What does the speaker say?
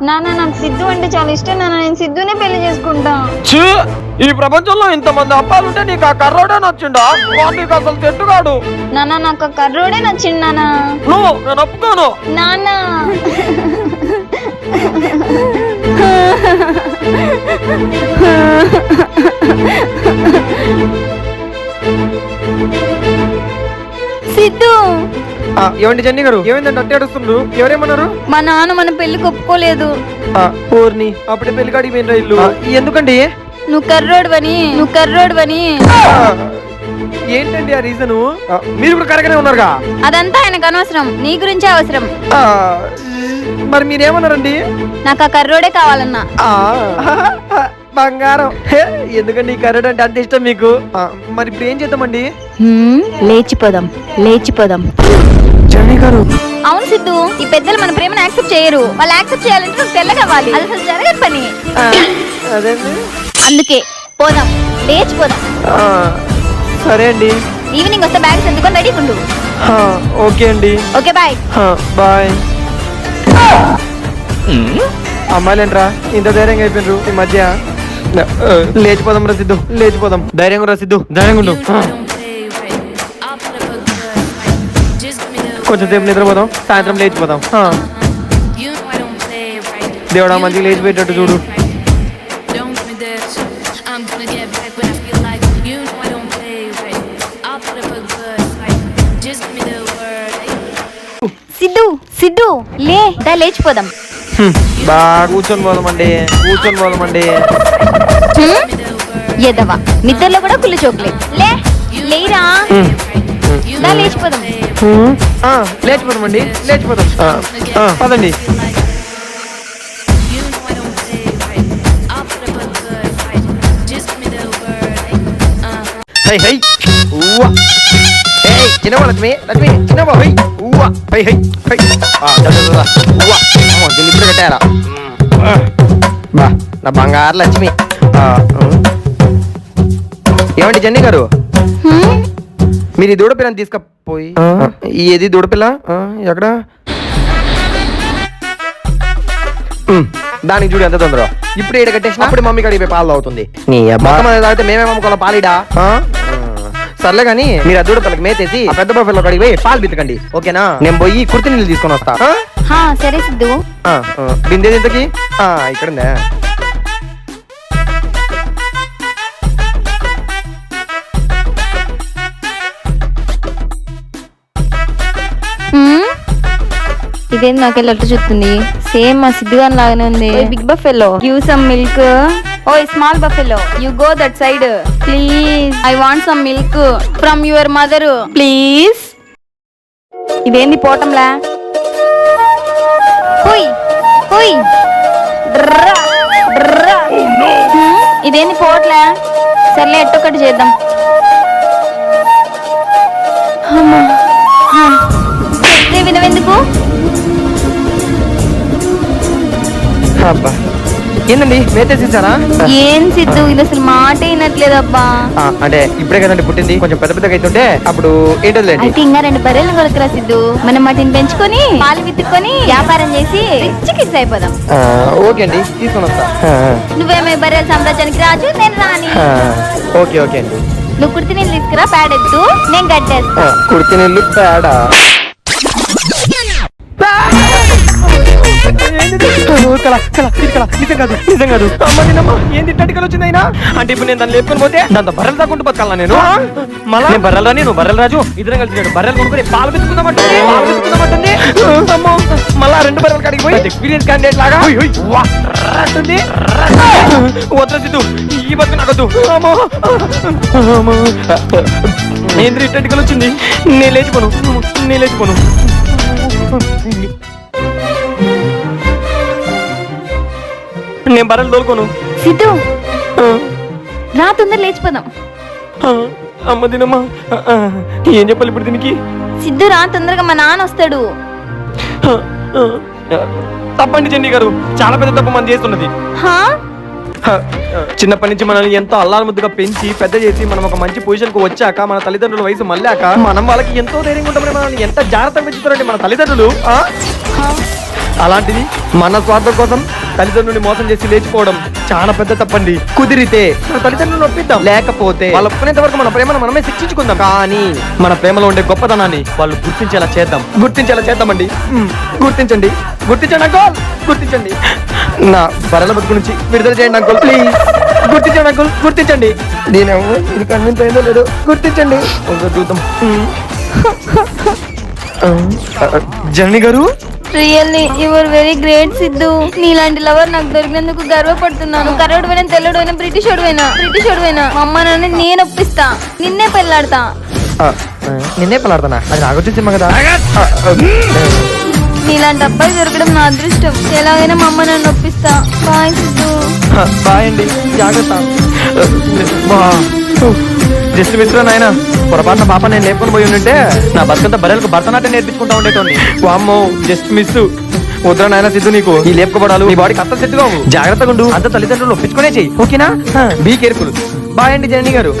నాన్న నాకు సిద్ధు అంటే చాలా ఇష్టం నాన్న నేను సిద్ధునే పెళ్ళి చేసుకుంటా. ఛీ! ఈ ప్రపంచంలో ఇంతమంది అబ్బాయిలుంటే నీకు ఆ కర్రోడే నచ్చిండా? వాడు నీకు అసలు చెట్టుగాడు నాన్న నాకు ఆ కర్రోడే నచ్చింది నాన్న నువ్వు నేను ఒప్పుకోను. నాన్న సిద్ధు! ఏమండి జన్ని గారు? ఏమైందంటే అట్టే అడుస్తుండ్రు ఎవరేమన్నారు? మా నాన్న మన పెళ్ళికి ఒప్పుకోలేదు ఆ, ఊర్ని. అప్పుడే పెళ్ళికాడికి పోయిన ఇల్లు? ఎందుకండి? నువ్వు కర్రోడువని నువ్వు కర్రోడువని. ఏంటండి ఆ రీజను? మీరు కూడా కరెక్ట్గానే ఉన్నారుగా? అదంతా ఆయనకు అనవసరం. నీ గురించే అవసరం. ఆ, మరి మీరేమన్నారండి? నాకు ఆ కర్రోడే కావాలన్నా. ఆ, బంగారం. హే, ఎందుకండి ఈ కర్రెడ్ అంటే అంత ఇష్టం మీకు? ఆ, మరి ఇప్పుడు ఏం చేద్దామండి? లేచిపోదాం లేచిపోదాం. జని గారు. అవును సిద్ధు ఈ పెద్దలు మన ప్రేమను యాక్సెప్ట్ చేయరు. వాళ్ళు యాక్సెప్ట్ చేయాలంటే నువ్వు తెల్లగవ్వాలి అది అసలు జరగని పని. ఆ, అదేండి అందుకే పోదాం లేచిపోదాం. ఆ, సరే అండి. ఈవినింగ్ వస్తే బ్యాగ్స్ ఎందుకొని రెడీ ఉండు. ఆ, ఓకే అండి. Okay bye. ఆ, బాయ్. అమ్మాయిలేంట్రా ఇంత ధైర్యంగా అయిపోయినరు ఈ మధ్య. లేచిపోదాం రా సిద్ధు లేచిపోదాం. ధైర్యంగా రా సిద్ధు ధైర్యంగా ఉండు. కొంచెం సేపు నిద్రపోదాం సాయంత్రం లేచిపోదాం. దేవుడా మంచిగా లేచిపోయేటట్టు చూడు. సిద్ధు సిద్ధు లే దా లేచిపోదాం. బాగా కూర్చొని పోదామండి కూర్చొని పోదామండి. ఎదవా. నిద్రలో కూడా కుళ్ళు చోకులే లే లేరా? దా లేచిపోదాం. ఆ, లేచిపోదామండి. లేచిపోదాం. ఆ, ఆ, పదండి. Hi hi. ఊవా. ఏయ్ చిన్నవా లక్ష్మి? లక్ష్మి చిన్నవా హై. ఊవా. Hi hi hi. ఆ దా దా దా ఊవా. అమ్మో దీన్ని ఇప్పుడు కట్టారా? బా నా బంగారు లక్ష్మి. ఏమండి జన్ని గారు? మీరు ఈ దూడపిల్లని తీసుకపోయి ఏది దూడపిల్ల ఎక్కడ? దానికి చూడు ఎంత తొందర. ఇప్పుడు ఈడ కట్టేసిన అప్పుడు మమ్మీ కడిగి పోయి పాలు అవుతుంది నీ తాగితే మేమే అమ్ముకోవాలి పాలిడా? సర్లే కానీ మీరు ఆ దూడపిల్లకి మేతేసి ఆ పెద్ద బఫెల్లో కడిగి పోయి పాలు బిత్తకండి ఓకేనా? నేను పోయి కుర్తి నీళ్ళు తీసుకొని వస్తా. సరే సిద్ధు. బిందేది ఇంతకి? ఆ, ఇక్కడ ఇదేంటి నాకెళ్ళి అట్లా చూస్తుంది? సేమ్ మా సిద్ధు గారి లాగానే ఉంది. Big buffalo give some milk oh small buffalo you go that side please I want some milk from your mother please ఇదేంది పోయ్ డ్రా, డ్రా. హ్మ్? ఇదేంది పోవట్లే సర్లే ఎట్టొక్కటి చేద్దాం. అమ్మా. ఏందండి? మేతేసేసారా ఏం సిద్ధు? ఇది అసలు మాట వినట్లేదబ్బా. ఆ, అంటే ఇప్పుడే కదండి పుట్టింది. కొంచెం పెద్ద పెద్దగా అవుతుంటే అప్పుడు ఏంటోలేండి అయితే ఇంకా రెండు బర్రెలను కొనుక్కురా సిద్ధు. మనం వాటిని పెంచుకొని పాలు విత్తుకొని వ్యాపారం చేసి రిచ్ కిడ్స్ అయిపోదాం. ఆ, ఓకే అండి. తీసుకొని వస్తా. ఆ, నువ్వేమే బర్రెల సామ్రాజ్యానికి రాజు నేను రాని ఆ, ఓకే ఓకే అండి. నువ్వు కుర్తి నీళ్ళు తీసుకురా ప్యాడెత్తు నేను గడ్డేస్తా ఆ, కుర్తి నీళ్ళు పేడ కళ కళ ఇది కళ నిజం కాదు నిజం కాదు. అమ్మ ఏం వచ్చింది అయినా అంటే ఇప్పుడు నేను దాన్ని లేపుకొని పోతే దాంతో బర్రెలు తగ్గుంటూ బతకాలా నేను? మళ్ళా? నేను బర్రెలు రాని నువ్వు బర్రెలు రాజు. ఇద్దరం కలిసి నేను బర్రెలు కొనుక్కొని పాలు పెట్టుకుందామంటుంది పాలు పెట్టుకుందామంటుంది అమ్మో మళ్ళా రెండు బర్రెలు కడిగి పోయి ఎక్స్పీరియన్స్ క్యాండిడేట్ లాగా? అంటుంది వద్దు సిద్ధు ఈ బతుకు నాకొద్దు అమ్మో. అమ్మో. ఏంద్ర ఇట్టడికలు వచ్చింది? నేను లేచిపోను. నేను లేచిపోను. నేను బర్రెలు తోలుకోను. సిద్ధు. రా తొందర లేచిపోదాం. అమ్మ దినమ్మా ఏం చెప్పాలి ఇప్పుడు దీనికి? సిద్ధు రా తొందరగా మా నాన్న వస్తాడు. తప్పండి చెండి గారు చాలా పెద్ద తప్పు మనం చేస్తున్నది. హా? చిన్నప్పటి నుంచి మనల్ని ఎంతో ముద్దుగా పెంచి పెద్ద చేసి మనం ఒక మంచి పొజిషన్కు వచ్చాక మన తల్లిదండ్రుల వయసు మళ్ళాక మనం వాళ్ళకి ఎంతో ధైర్యంగా ఉంటామని మనల్ని ఎంత జాగ్రత్తగా పెంచుతారండి మన తల్లిదండ్రులు? అలాంటిది మన స్వార్థం కోసం తల్లిదండ్రుని మోసం చేసి లేచిపోవడం చాలా పెద్ద తప్పండి. కుదిరితే మన తల్లిదండ్రులను ఒప్పిద్దాం. లేకపోతే వాళ్ళు ఒప్పుకునేంత వరకు మన ప్రేమను మనమే శిక్షించుకుందాం. కానీ మన ప్రేమలో ఉండే గొప్పతనాన్ని వాళ్ళు గుర్తించేలా చేద్దాం. గుర్తించేలా చేద్దామండి. గుర్తించండి. గుర్తించండి అంకుల్. గుర్తించండి. నా బరల బతుకు నుంచి విడుదల చేయండి అంకుల్. ప్లీజ్. గుర్తించండి అంకుల్. గుర్తించండి. దీని ఇది కన్విన్స్ అయిందో లేదో? గుర్తించండి. ఒకసారి చూద్దాం మ్. జనని గారు? Really your very great Siddhu. నీలాంటి లవర్ నాకు దొరికినందుకు గర్వపడుతున్నాను. కరోడు పోయినా తెల్లడు పోయినా బ్రిటిష్ పోయినా బ్రిటిష్ పోయినా. మా అమ్మ నాన్న నేను ఒప్పిస్తా. నిన్నే పెళ్ళాడతా. నిన్నే పలాడుతున్నా అది సినిమా కదా. నీలాంటి అబ్బాయి దొరకడం నా అదృష్టం. ఎలాగైనా మా అమ్మ నన్ను ఒప్పిస్తా. బాయ్ సిద్ధు. బాయ్ అండి. జాగ్రత్త. జస్ట్ మిస్టర్ నాయన పొరపాటున పాప నేను లేపుకొని పోయి ఉంటే నా బతుకంతా బర్రెలకు భరతనాట్యం నేర్పించుకుంటా ఉండేటోని వామ్మో జస్ట్ మిస్. వద్దురా నాయన సిద్ధు నీకు. ఈ లేపుకోబడాలు నీ బాడీకి అస్సలు సెట్ కావు జాగ్రత్తగా ఉండు. అంత తల్లిదండ్రులు ఒప్పించుకునే చెయ్యి. ఓకేనా? బీ కేర్ఫుల్ బాయ్ అండి జనని గారు.